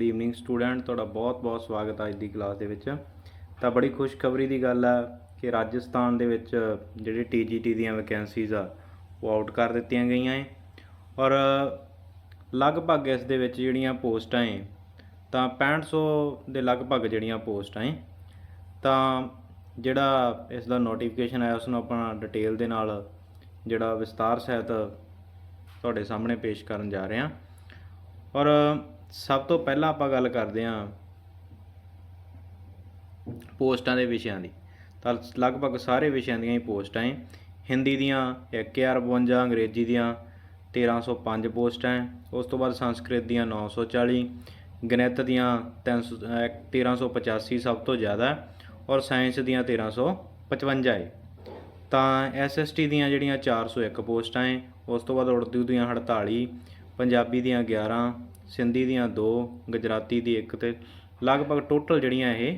Good evening student, ਤੁਹਾਡਾ ਬਹੁਤ-ਬਹੁਤ ਸਵਾਗਤ ਹੈ ਅੱਜ ਦੀ ਕਲਾਸ ਦੇ ਵਿੱਚ। ਤਾਂ ਬੜੀ ਖੁਸ਼ਖਬਰੀ ਦੀ ਗੱਲ ਆ ਕਿ ਰਾਜਸਥਾਨ ਦੇ ਵਿੱਚ ਜਿਹੜੇ ਟੀਜੀਟੀ ਦੀਆਂ ਵੈਕੈਂਸੀਜ਼ ਆ, ਉਹ ਆਊਟ ਕਰ ਦਿੱਤੀਆਂ ਗਈਆਂ ਏ। ਔਰ ਲਗਭਗ ਇਸ ਦੇ ਵਿੱਚ ਜਿਹੜੀਆਂ ਪੋਸਟਾਂ ਏ, ਤਾਂ 6500 ਦੇ ਲਗਭਗ ਜਿਹੜੀਆਂ ਪੋਸਟਾਂ ਏ, ਤਾਂ ਜਿਹੜਾ ਇਸ ਦਾ ਨੋਟੀਫਿਕੇਸ਼ਨ ਆਇਆ ਉਸ ਨੂੰ ਆਪਾਂ ਡਿਟੇਲ ਦੇ ਨਾਲ ਜਿਹੜਾ ਵਿਸਤਾਰ ਸਹਿਤ ਤੁਹਾਡੇ ਸਾਹਮਣੇ ਪੇਸ਼ ਕਰਨ ਜਾ ਰਹੇ ਹਾਂ। ਔਰ ਸਭ ਤੋਂ ਪਹਿਲਾਂ ਆਪਾਂ ਗੱਲ ਕਰਦੇ ਹਾਂ ਪੋਸਟਾਂ ਦੇ ਵਿਸ਼ਿਆਂ ਦੀ। ਤਾਂ ਲਗਭਗ ਸਾਰੇ ਵਿਸ਼ਿਆਂ ਦੀਆਂ ਹੀ ਪੋਸਟਾਂ ਹੈ। ਹਿੰਦੀ ਦੀਆਂ 1052 ਅੰਗਰੇਜ਼ੀ ਦੀਆਂ 1305 ਪੋਸਟਾਂ ਹੈ। ਉਸ ਤੋਂ ਬਾਅਦ ਸੰਸਕ੍ਰਿਤ ਦੀਆਂ 940 ਗਣਿਤ ਦੀਆਂ 300 ਅਹ 1385 ਸਭ ਤੋਂ ਜ਼ਿਆਦਾ ਔਰ ਸਾਇੰਸ ਦੀਆਂ 1355 ਹੈ। ਤਾਂ ਐਸਐਸਟੀ ਦੀਆਂ ਜਿਹੜੀਆਂ 401 ਪੋਸਟਾਂ ਹੈ, ਉਸ ਤੋਂ ਬਾਅਦ ਉਰਦੂ ਦੀਆਂ 48 ਪੰਜਾਬੀ ਦੀਆਂ 11 ਸਿੰਧੀ ਦੀਆਂ 2 ਗੁਜਰਾਤੀ ਦੀ 1 ਤੇ ਲਗਭਗ ਟੋਟਲ ਜਿਹੜੀਆਂ ਇਹ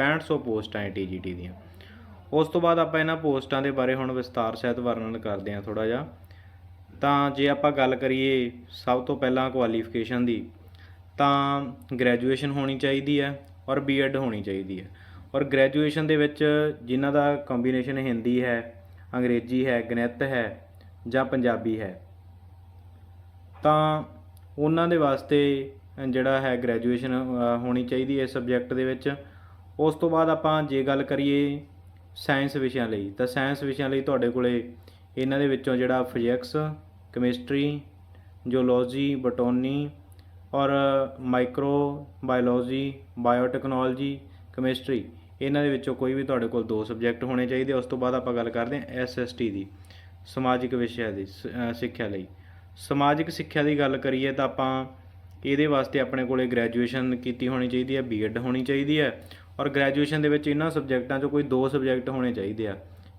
6500 ਪੋਸਟਾਂ ਹੈ ਟੀਜੀਟੀ ਦੀਆਂ। ਉਸ ਤੋਂ ਬਾਅਦ ਆਪਾਂ ਇਹਨਾਂ ਪੋਸਟਾਂ ਦੇ ਬਾਰੇ ਹੁਣ ਵਿਸਤਾਰ ਸਹਿਤ ਵਰਣਨ ਕਰਦੇ ਹਾਂ ਥੋੜਾ ਜਿਹਾ। ਤਾਂ ਜੇ ਆਪਾਂ ਗੱਲ ਕਰੀਏ ਸਭ ਤੋਂ ਪਹਿਲਾਂ ਕੁਆਲੀਫਿਕੇਸ਼ਨ ਦੀ, ਤਾਂ ਗ੍ਰੈਜੂਏਸ਼ਨ ਹੋਣੀ ਚਾਹੀਦੀ ਹੈ ਔਰ ਬੀਐਡ ਹੋਣੀ ਚਾਹੀਦੀ ਹੈ। ਔਰ ਗ੍ਰੈਜੂਏਸ਼ਨ ਦੇ ਵਿੱਚ ਜਿਨ੍ਹਾਂ ਦਾ ਕੰਬੀਨੇਸ਼ਨ ਹਿੰਦੀ ਹੈ, ਅੰਗਰੇਜ਼ੀ ਹੈ, ਗਣਿਤ ਹੈ ਜਾਂ ਪੰਜਾਬੀ ਹੈ ਤਾਂ ਉਹਨਾਂ ਦੇ ਵਾਸਤੇ ਜਿਹੜਾ ਹੈ ਗ੍ਰੈਜੂਏਸ਼ਨ ਹੋਣੀ ਚਾਹੀਦੀ ਹੈ ਇਸ ਸਬਜੈਕਟ ਦੇ ਵਿੱਚ। ਉਸ ਤੋਂ ਬਾਅਦ ਆਪਾਂ ਜੇ ਗੱਲ ਕਰੀਏ ਸਾਇੰਸ ਵਿਸ਼ਿਆਂ ਲਈ, ਤਾਂ ਸਾਇੰਸ ਵਿਸ਼ਿਆਂ ਲਈ ਤੁਹਾਡੇ ਕੋਲੇ ਇਹਨਾਂ ਦੇ ਵਿੱਚੋਂ ਜਿਹੜਾ ਫਿਜ਼ਿਕਸ ਕੈਮਿਸਟਰੀ ਜੀਓਲੋਜੀ ਬੋਟਨੀ ਔਰ ਮਾਈਕਰੋ ਬਾਇਓਲੋਜੀ ਬਾਇਓਟੈਕਨੋਲੋਜੀ ਕੈਮਿਸਟਰੀ ਇਹਨਾਂ ਦੇ ਵਿੱਚੋਂ ਕੋਈ ਵੀ ਤੁਹਾਡੇ ਕੋਲ ਦੋ ਸਬਜੈਕਟ ਹੋਣੇ ਚਾਹੀਦੇ। ਉਸ ਤੋਂ ਬਾਅਦ ਆਪਾਂ ਗੱਲ ਕਰਦੇ ਹਾਂ ਐਸਐਸਟੀ ਦੀ, ਸਮਾਜਿਕ ਵਿਸ਼ਿਆਂ ਦੀ, ਸ- ਸਿੱਖਿਆ ਲਈ। ਸਮਾਜਿਕ ਸਿੱਖਿਆ ਦੀ ਗੱਲ ਕਰੀਏ ਤਾਂ ਆਪਾਂ ਇਹਦੇ ਵਾਸਤੇ ਆਪਣੇ ਕੋਲੇ ਗ੍ਰੈਜੂਏਸ਼ਨ ਕੀਤੀ ਹੋਣੀ ਚਾਹੀਦੀ ਹੈ ਬੀਐਡ ਹੋਣੀ ਚਾਹੀਦੀ ਹੈ ਔਰ ਗ੍ਰੈਜੂਏਸ਼ਨ ਦੇ ਵਿੱਚ ਇਹਨਾਂ ਸਬਜੈਕਟਾਂ 'ਚੋਂ ਕੋਈ ਦੋ ਸਬਜੈਕਟ ਹੋਣੇ ਚਾਹੀਦੇ ਆ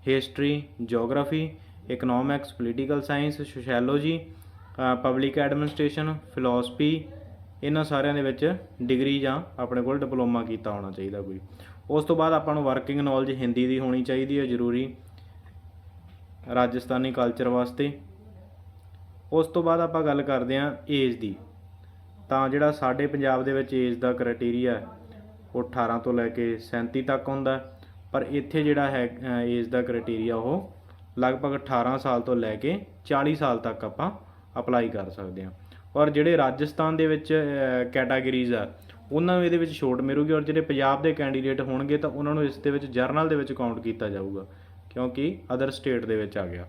history geography economics political science sociology public administration philosophy ਇਹਨਾਂ ਸਾਰਿਆਂ ਦੇ ਵਿੱਚ ਡਿਗਰੀ ਜਾਂ ਆਪਣੇ ਕੋਲ ਡਿਪਲੋਮਾ ਕੀਤਾ ਹੋਣਾ ਚਾਹੀਦਾ ਕੋਈ। ਉਸ ਤੋਂ ਬਾਅਦ ਆਪਾਂ ਨੂੰ ਵਰਕਿੰਗ ਨੌਲੇਜ ਹਿੰਦੀ ਦੀ ਹੋਣੀ ਚਾਹੀਦੀ ਹੈ ਜ਼ਰੂਰੀ, ਰਾਜਸਥਾਨੀ ਕਲਚਰ ਵਾਸਤੇ। ਉਸ ਤੋਂ ਬਾਅਦ ਆਪਾਂ ਗੱਲ ਕਰਦੇ ਹਾਂ ਏਜ ਦੀ। ਤਾਂ ਜਿਹੜਾ ਸਾਡੇ ਪੰਜਾਬ ਦੇ ਵਿੱਚ ਏਜ ਦਾ ਕ੍ਰਾਈਟੇਰੀਆ ਉਹ 18 ਤੋਂ ਲੈ ਕੇ 37 ਤੱਕ ਹੁੰਦਾ ਪਰ ਇੱਥੇ ਜਿਹੜਾ ਹੈ ਏਜ ਦਾ ਕ੍ਰਾਈਟੇਰੀਆ ਉਹ ਲਗਭਗ 18 ਸਾਲ ਤੋਂ ਲੈ ਕੇ 40 ਸਾਲ ਤੱਕ ਆਪਾਂ ਅਪਲਾਈ ਕਰ ਸਕਦੇ ਹਾਂ। ਔਰ ਜਿਹੜੇ ਰਾਜਸਥਾਨ ਦੇ ਵਿੱਚ ਕੈਟਾਗਰੀਜ਼ ਆ, ਉਹਨਾਂ ਨੂੰ ਇਹਦੇ ਵਿੱਚ ਛੋਟ ਮਿਲੂਗੀ ਔਰ ਜਿਹੜੇ ਪੰਜਾਬ ਦੇ ਕੈਂਡੀਡੇਟ ਹੋਣਗੇ ਤਾਂ ਉਹਨਾਂ ਨੂੰ ਇਸ ਦੇ ਵਿੱਚ ਜਰਨਲ ਦੇ ਵਿੱਚ ਕਾਊਂਟ ਕੀਤਾ ਜਾਊਗਾ, ਕਿਉਂਕਿ ਅਦਰ ਸਟੇਟ ਦੇ ਵਿੱਚ ਆ ਗਿਆ।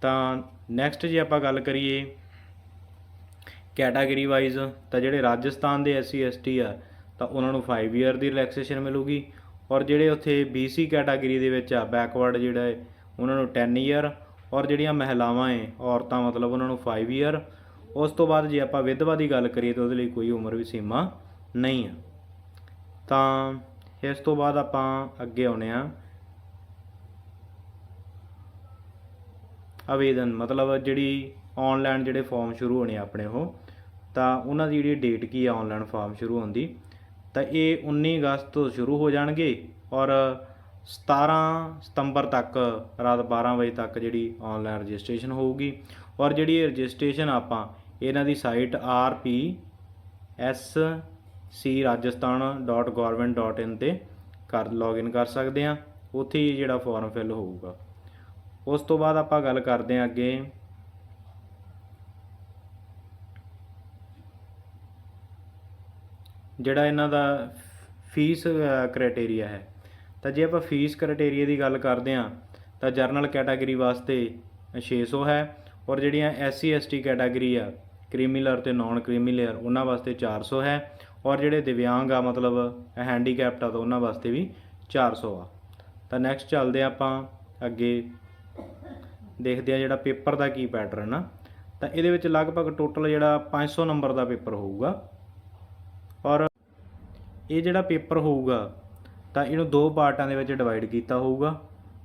ਤਾਂ ਨੈਕਸਟ ਜੇ ਆਪਾਂ ਗੱਲ ਕਰੀਏ ਕੈਟਾਗਰੀ ਵਾਈਜ਼ ਤਾਂ ਜਿਹੜੇ ਰਾਜਸਥਾਨ ਦੇ ਐਸਸੀ ਐਸਟੀ ਆ, ਤਾਂ ਉਹਨਾਂ ਨੂੰ 5 ਇਅਰ ਦੀ ਰਿਲੈਕਸੇਸ਼ਨ ਮਿਲੂਗੀ ਔਰ ਜਿਹੜੇ ਉੱਥੇ BC ਕੈਟਾਗਰੀ ਦੇ ਵਿੱਚ ਆ ਬੈਕਵਰਡ ਜਿਹੜਾ ਹੈ, ਉਹਨਾਂ ਨੂੰ 10 ਇਅਰ ਔਰ ਜਿਹੜੀਆਂ ਮਹਿਲਾਵਾਂ ਏ ਔਰਤਾਂ ਮਤਲਬ ਉਹਨਾਂ ਨੂੰ 5 ਇਅਰ ਉਸ ਤੋਂ ਬਾਅਦ ਜੇ ਆਪਾਂ ਵਿਧਵਾ ਦੀ ਗੱਲ ਕਰੀਏ ਤਾਂ ਉਹਦੇ ਲਈ ਕੋਈ ਉਮਰ ਵੀ ਸੀਮਾ ਨਹੀਂ ਆ। ਤਾਂ ਇਸ ਤੋਂ ਬਾਅਦ ਆਪਾਂ ਅੱਗੇ ਆਉਨੇ ਆ ਆਵੇਦਨ, ਮਤਲਬ ਜਿਹੜੀ ਆਨਲਾਈਨ ਜਿਹੜੇ ਫਾਰਮ ਸ਼ੁਰੂ ਹੋਣੇ ਆਪਣੇ ਉਹ, ਤਾਂ ਉਹਨਾਂ ਦੀ ਜਿਹੜੀ ਡੇਟ ਕੀ ਆ ਆਨਲਾਈਨ ਫਾਰਮ ਸ਼ੁਰੂ ਹੋਣ ਦੀ, ਤਾਂ ਇਹ 19 ਅਗਸਤ ਤੋਂ ਸ਼ੁਰੂ ਹੋ ਜਾਣਗੇ ਔਰ 17 ਸਤੰਬਰ ਤੱਕ, ਰਾਤ 12 ਵਜੇ ਤੱਕ ਜਿਹੜੀ ਆਨਲਾਈਨ ਰਜਿਸਟ੍ਰੇਸ਼ਨ ਹੋਊਗੀ ਔਰ ਜਿਹੜੀ ਇਹ ਰਜਿਸਟ੍ਰੇਸ਼ਨ ਆਪਾਂ ਇਹਨਾਂ ਦੀ ਸਾਈਟ rpscrajasthan.government.in ਤੇ ਕਰ ਲੌਗਇਨ ਕਰ ਸਕਦੇ ਆ ਉੱਥੇ ਹੀ ਜਿਹੜਾ ਫਾਰਮ ਫਿਲ ਹੋਊਗਾ। ਉਸ ਤੋਂ ਬਾਅਦ ਆਪਾਂ ਗੱਲ ਕਰਦੇ ਹਾਂ ਅੱਗੇ। ਜਿਹੜਾ ਇਹਨਾਂ ਦਾ ਫੀਸ ਕ੍ਰਾਈਟੇਰੀਆ ਹੈ। ਤਾਂ ਜੇ ਆਪਾਂ ਫੀਸ ਕ੍ਰਾਈਟੇਰੀਆ ਦੀ ਗੱਲ ਕਰਦੇ ਹਾਂ, ਤਾਂ ਜਰਨਲ ਕੈਟਾਗਰੀ ਵਾਸਤੇ 600 ਹੈ ਔਰ ਜਿਹੜੀਆਂ ਐਸਸੀ ਐਸਟੀ ਕੈਟਾਗਰੀ ਆ ਕ੍ਰੀਮੀਲਰ ਤੇ ਨਾਨ ਕ੍ਰੀਮੀਲਰ ਉਹਨਾਂ ਵਾਸਤੇ 400 ਹੈ ਔਰ ਜਿਹੜੇ ਦਿਵਿਆਂਗ ਆ, ਮਤਲਬ ਹੈਂਡੀਕੈਪਟ ਆ, ਤਾਂ ਉਹਨਾਂ ਵਾਸਤੇ ਵੀ 400 ਆ। ਤਾਂ ਨੈਕਸਟ ਚੱਲਦੇ ਹਾਂ ਆਪਾਂ ਅੱਗੇ। ਦੇਖਦੇ ਆ ਜਿਹੜਾ ਪੇਪਰ ਦਾ ਕੀ ਪੈਟਰਨ ਆ। ਤਾਂ ਇਹਦੇ ਵਿੱਚ ਲਗਭਗ ਟੋਟਲ ਜਿਹੜਾ 500 ਨੰਬਰ ਦਾ ਪੇਪਰ ਹੋਊਗਾ। ਔਰ ਇਹ ਜਿਹੜਾ ਪੇਪਰ ਹੋਊਗਾ, ਤਾਂ ਇਹਨੂੰ ਦੋ ਪਾਰਟਾਂ ਦੇ ਵਿੱਚ ਡਿਵਾਈਡ ਕੀਤਾ ਹੋਊਗਾ।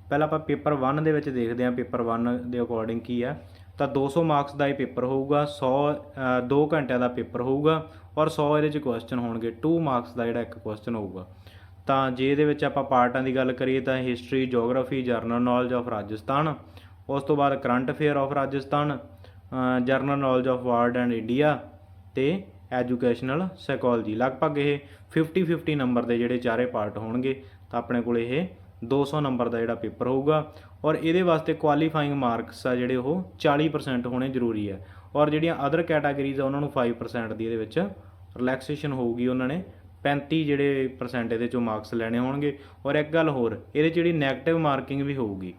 ਪਹਿਲਾਂ ਆਪਾਂ ਪੇਪਰ 1 ਦੇ ਵਿੱਚ ਦੇਖਦੇ ਹਾਂ, ਪੇਪਰ 1 ਦੇ ਅਕੋਰਡਿੰਗ ਕੀ ਆ। ਤਾਂ 200 ਮਾਰਕਸ ਦਾ ਇਹ ਪੇਪਰ ਹੋਊਗਾ 100 2 ਘੰਟਿਆਂ ਦਾ ਪੇਪਰ ਹੋਊਗਾ, ਔਰ 100 ਇਹਦੇ ਚ ਕੁਐਸਚਨ ਹੋਣਗੇ 2 ਮਾਰਕਸ ਦਾ ਜਿਹੜਾ ਇੱਕ ਕੁਐਸਚਨ ਹੋਊਗਾ। ਤਾਂ ਜੇ ਇਹਦੇ ਵਿੱਚ ਆਪਾਂ ਪਾਰਟਾਂ ਦੀ ਗੱਲ ਕਰੀਏ, ਤਾਂ history geography general knowledge of Rajasthan ਉਸ ਤੋਂ ਬਾਅਦ current affair of Rajasthan general knowledge of world and India ਤੇ ਐਜੂਕੇਸ਼ਨਲ ਸਾਈਕੋਲੋਜੀ ਲਗਭਗ ਇਹ 50 50 ਨੰਬਰ ਦੇ ਜਿਹੜੇ ਚਾਰੇ ਪਾਰਟ ਹੋਣਗੇ, ਤਾਂ ਆਪਣੇ ਕੋਲ ਇਹ 200 ਨੰਬਰ ਦਾ ਜਿਹੜਾ ਪੇਪਰ ਹੋਊਗਾ। ਔਰ ਇਹਦੇ ਵਾਸਤੇ ਕੁਆਲੀਫਾਈਂਗ ਮਾਰਕਸ ਆ ਜਿਹੜੇ ਉਹ 40% ਹੋਣੇ ਜ਼ਰੂਰੀ ਹੈ ਔਰ ਜਿਹੜੀਆਂ ਅਦਰ ਕੈਟਾਗਰੀਜ਼ ਆ, ਉਹਨਾਂ ਨੂੰ 5% ਦੀ ਇਹਦੇ ਵਿੱਚ ਰਿਲੈਕਸੇਸ਼ਨ ਹੋਊਗੀ। ਉਹਨਾਂ ਨੇ 35 ਜਿਹੜੇ ਪਰਸੈਂਟ ਇਹਦੇ ਚੋਂ ਮਾਰਕਸ ਲੈਣੇ ਹੋਣਗੇ। ਔਰ ਇੱਕ ਗੱਲ ਹੋਰ, ਇਹਦੇ 'ਚ ਜਿਹੜੀ 네ਗੇਟਿਵ ਮਾਰਕਿੰਗ ਵੀ ਹੋਊਗੀ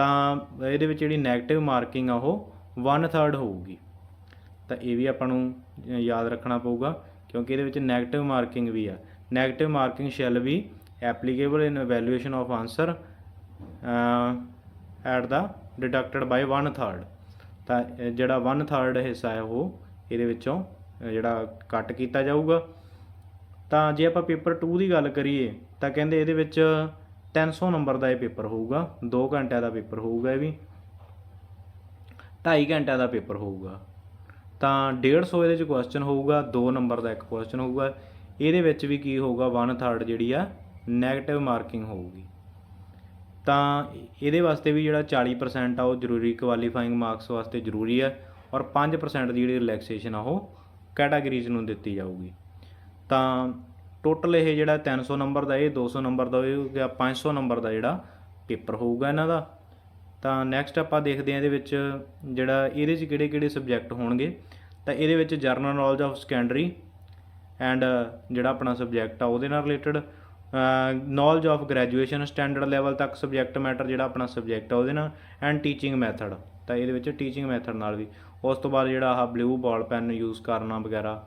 ਤਾਂ ਇਹਦੇ ਵਿੱਚ ਜਿਹੜੀ ਨੈਗੇਟਿਵ ਮਾਰਕਿੰਗ ਆ ਉਹ 1/3 ਹੋਊਗੀ। ਤਾਂ ਇਹ ਵੀ ਆਪਾਂ ਨੂੰ ਯਾਦ ਰੱਖਣਾ ਪਊਗਾ, ਕਿਉਂਕਿ ਇਹਦੇ ਵਿੱਚ 네ਗੇਟਿਵ ਮਾਰਕਿੰਗ ਵੀ ਆ। Negative marking shall be applicable in evaluation of answer at the deducted by 1/3 ਤਾਂ ਜਿਹੜਾ 1/3 ਹਿੱਸਾ ਹੈ ਉਹ ਇਹਦੇ ਵਿੱਚੋਂ ਜਿਹੜਾ ਕੱਟ ਕੀਤਾ ਜਾਊਗਾ। ਤਾਂ ਜੇ ਆਪਾਂ ਪੇਪਰ 2 ਦੀ ਗੱਲ ਕਰੀਏ, ਤਾਂ ਕਹਿੰਦੇ ਇਹਦੇ ਵਿੱਚ 300 ਨੰਬਰ ਦਾ ਇਹ ਪੇਪਰ ਹੋਊਗਾ 2 ਘੰਟਿਆਂ ਦਾ ਪੇਪਰ ਹੋਊਗਾ ਇਹ ਵੀ 2.5 ਘੰਟਿਆਂ ਦਾ ਪੇਪਰ ਹੋਊਗਾ। ਤਾਂ 150 ਇਹਦੇ ਚ ਕੁਐਸਚਨ ਹੋਊਗਾ 2 ਨੰਬਰ ਦਾ ਇੱਕ ਕੁਐਸਚਨ ਹੋਊਗਾ। ਇਹਦੇ ਵਿੱਚ ਵੀ ਕੀ ਹੋਊਗਾ 1/3 ਜਿਹੜੀ ਆ 네ਗੇਟਿਵ ਮਾਰਕਿੰਗ ਹੋਊਗੀ। ਤਾਂ ਇਹਦੇ ਵਾਸਤੇ ਵੀ ਜਿਹੜਾ 40% ਆ, ਉਹ ਜ਼ਰੂਰੀ ਕੁਆਲੀਫਾਈਂਗ ਮਾਰਕਸ ਵਾਸਤੇ ਜ਼ਰੂਰੀ ਹੈ ਔਰ 5% ਦੀ ਜਿਹੜੀ ਰਿਲੈਕਸੇਸ਼ਨ ਆ, ਉਹ ਕੈਟਾਗਰੀਜ਼ ਨੂੰ ਦਿੱਤੀ ਜਾਊਗੀ। ਤਾਂ ਟੋਟਲ ਇਹ ਜਿਹੜਾ 300 ਨੰਬਰ ਦਾ, ਇਹ 200 ਨੰਬਰ ਦਾ, ਇਹ ਹੋ ਗਿਆ 500 ਨੰਬਰ ਦਾ ਜਿਹੜਾ ਪੇਪਰ ਹੋਊਗਾ ਇਹਨਾਂ ਦਾ। ਤਾਂ ਨੈਕਸਟ ਆਪਾਂ ਦੇਖਦੇ ਹਾਂ ਇਹਦੇ ਵਿੱਚ ਜਿਹੜਾ ਇਹਦੇ 'ਚ ਕਿਹੜੇ ਕਿਹੜੇ ਸਬਜੈਕਟ ਹੋਣਗੇ। ਤਾਂ ਇਹਦੇ ਵਿੱਚ general knowledge of secondary and ਜਿਹੜਾ ਆਪਣਾ ਸਬਜੈਕਟ ਆ ਉਹਦੇ ਨਾਲ related knowledge of graduation standard level ਤੱਕ ਸਬਜੈਕਟ ਮੈਟਰ ਜਿਹੜਾ ਆਪਣਾ ਸਬਜੈਕਟ ਆ ਉਹਦੇ ਨਾਲ ਐਂਡ ਟੀਚਿੰਗ ਮੈਥਡ ਤਾਂ ਇਹਦੇ ਵਿੱਚ ਟੀਚਿੰਗ ਮੈਥਡ ਨਾਲ ਵੀ। ਉਸ ਤੋਂ ਬਾਅਦ ਜਿਹੜਾ ਆਹ ਬਲੂ ਬਾਲ ਪੈਨ ਯੂਜ਼ ਕਰਨਾ ਵਗੈਰਾ,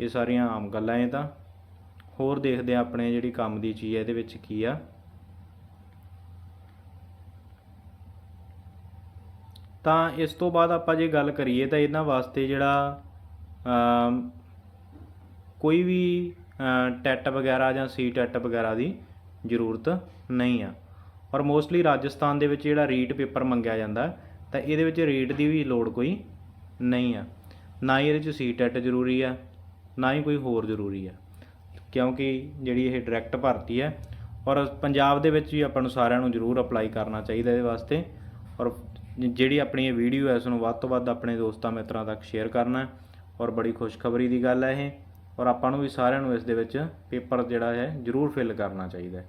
ਇਹ ਸਾਰੀਆਂ ਆਮ ਗੱਲਾਂ ਇਹ ਤਾਂ। ਹੋਰ ਦੇਖਦੇ ਆ ਆਪਣੇ ਜਿਹੜੀ ਕੰਮ ਦੀ ਚੀਜ਼ ਹੈ, ਇਹਦੇ ਵਿੱਚ ਕੀ ਆ। ਤਾਂ ਇਸ ਤੋਂ ਬਾਅਦ ਆਪਾਂ ਜੇ ਗੱਲ ਕਰੀਏ ਤਾਂ ਇਹਨਾਂ ਵਾਸਤੇ ਜਿਹੜਾ ਕੋਈ ਵੀ ਟੈਟ ਵਗੈਰਾ ਜਾਂ ਸੀ ਟੈਟ ਵਗੈਰਾ ਦੀ ਜ਼ਰੂਰਤ ਨਹੀਂ ਆ। ਔਰ ਮੋਸਟਲੀ ਰਾਜਸਥਾਨ ਦੇ ਵਿੱਚ ਜਿਹੜਾ ਰੀਟ ਪੇਪਰ ਮੰਗਿਆ ਜਾਂਦਾ, ਤਾਂ ਇਹਦੇ ਵਿੱਚ ਰੀਟ ਦੀ ਵੀ ਲੋੜ ਕੋਈ ਨਹੀਂ ਆ। ਨਾ ਹੀ ਇਹਦੇ 'ਚ ਸੀ ਟੈਟ ਜ਼ਰੂਰੀ ਆ, ਨਾ ਹੀ ਕੋਈ ਹੋਰ ਜ਼ਰੂਰੀ ਆ। ਕਿਉਂਕਿ ਜਿਹੜੀ ਇਹ ਡਾਇਰੈਕਟ ਭਰਤੀ ਹੈ ਔਰ ਪੰਜਾਬ ਦੇ ਵਿੱਚ ਵੀ ਆਪਾਂ ਨੂੰ ਸਾਰਿਆਂ ਨੂੰ ਜ਼ਰੂਰ ਅਪਲਾਈ ਕਰਨਾ ਚਾਹੀਦਾ ਇਹਦੇ ਵਾਸਤੇ ਔਰ ਜਿਹੜੀ ਆਪਣੀ ਇਹ ਵੀਡੀਓ ਹੈ, ਇਸ ਨੂੰ ਵੱਧ ਤੋਂ ਵੱਧ ਆਪਣੇ ਦੋਸਤਾਂ ਮਿੱਤਰਾਂ ਤੱਕ ਸ਼ੇਅਰ ਕਰਨਾ ਔਰ ਬੜੀ ਖੁਸ਼ਖਬਰੀ ਦੀ ਗੱਲ ਹੈ ਇਹ ਔਰ ਆਪਾਂ ਨੂੰ ਵੀ ਸਾਰਿਆਂ ਨੂੰ ਇਸ ਦੇ ਵਿੱਚ ਪੇਪਰ ਜਿਹੜਾ ਹੈ ਜ਼ਰੂਰ ਫਿਲ ਕਰਨਾ ਚਾਹੀਦਾ ਹੈ।